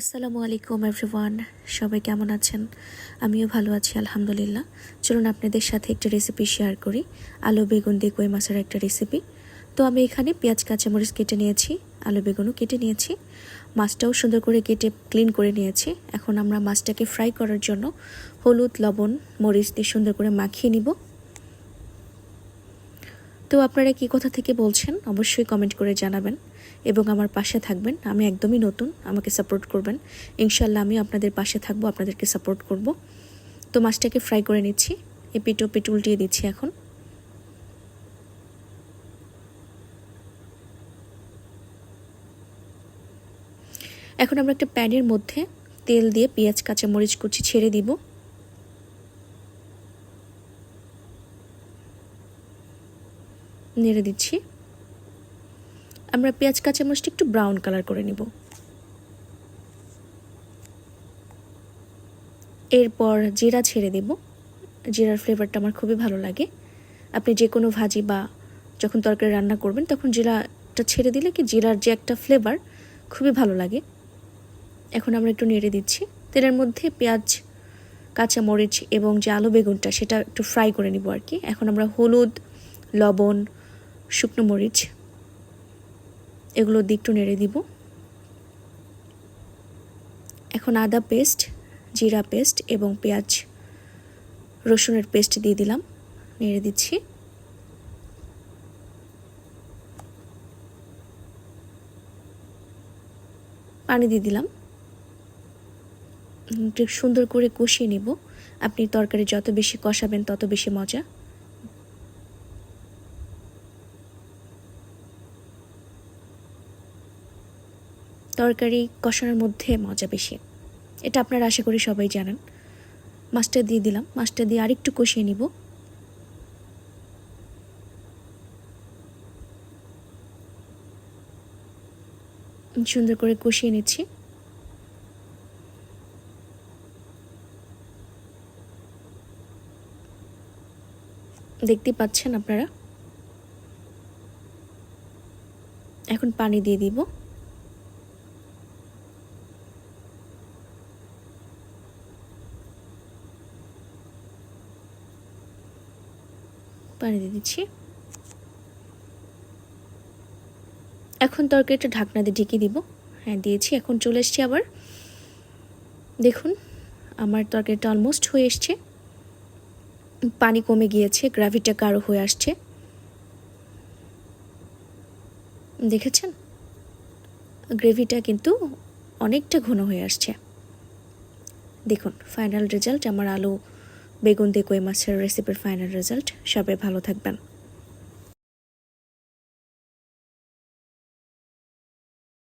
আসসালামু আলাইকুম এভরিওয়ান সবাই কেমন আছেন? আমিও ভালো আছি, আলহামদুলিল্লাহ। চলুন আপনাদের সাথে একটা রেসিপি শেয়ার করি। আলু, বেগুন দিয়ে কই মাছের একটা রেসিপি তো আমি এখানে পেঁয়াজ, কাঁচামরিচ কেটে নিয়েছি, আলু, বেগুনও কেটে নিয়েছি। মাছটাও সুন্দর করে কেটে ক্লিন করে নিয়েছি। এখন আমরা মাছটাকে ফ্রাই করার জন্য হলুদ, লবণ, মরিচ দিয়ে সুন্দর করে মাখিয়ে নিব। তো আপনারা কি কথা থেকে বলছেন, অবশ্যই কমেন্ট করে জানাবেন। এবং আমার পাশে থাকবেন। আমি একদমই নতুন, আমাকে সাপোর্ট করবেন। ইনশাল্লাহ আমি আপনাদের পাশে থাকব, আপনাদেরকে সাপোর্ট করব। তো মাছটাকে ফ্রাই করে নিচ্ছি। এপিট ওপিট উল্টিয়ে দিচ্ছি এখন। এখন আমরা একটা প্যানের মধ্যে তেল দিয়ে পেঁয়াজ, কাঁচামরিচ, কুচি ছেড়ে দিব। নেড়ে দিচ্ছি। আমরা পেঁয়াজ, কাঁচামরিচটা একটু ব্রাউন কালার করে নিব। এরপর জিরা ছেড়ে দেব। জিরার ফ্লেভারটা আমার খুবই ভালো লাগে। আপনি যে কোনো ভাজি বা যখন তরকারি রান্না করবেন, তখন জিরাটা ছেড়ে দিলে কি জিরার যে একটা ফ্লেভার খুবই ভালো লাগে। এখন আমরা একটু নেড়ে দিচ্ছি। তেলের মধ্যে পেঁয়াজ কাঁচা মরিচ এবং যে আলু বেগুনটা, সেটা একটু ফ্রাই করে নিব আর কি। এখন আমরা হলুদ, লবণ, শুকনো মরিচ এগুলো দিয়ে একটু নেড়ে দিব। এখন আদা পেস্ট, জিরা পেস্ট এবং পেঁয়াজ, রসুনের পেস্ট দিয়ে দিলাম, নেড়ে দিচ্ছি। পানি দিয়ে দিলাম। সুন্দর করে কষিয়ে নিব। আপনি তরকারি যত বেশি কষাবেন তত বেশি মজা। তরকারি কষানোর মধ্যে মজা বেশি। এটা আপনারা আশা করি সবাই জানেন। মাছটা দিয়ে দিলাম। মাছটা দিয়ে আরেকটু কষিয়ে নিব। সুন্দর করে কষিয়ে নিচ্ছি। দেখতে পাচ্ছেন আপনারা? এখন পানি দিয়ে দিব। পানি দিয়ে দিচ্ছি। এখন তরকারিটা ঢাকনা দিয়ে ঢেকে দিব। হ্যাঁ দিয়েছি, এখন চলে এসছি আবার। দেখুন, আমার তরকারিটা অলমোস্ট হয়ে এসছে। পানি কমে গিয়েছে গ্রাভিটা গাঢ় হয়ে আসছে। দেখেছেন? গ্রেভিটা কিন্তু অনেকটা ঘন হয়ে আসছে। দেখুন ফাইনাল রেজাল্ট আমার আলু বেগুন দিয়ে কই মাছের রেসিপির ফাইনাল রেজাল্ট সবাই ভালো থাকবেন।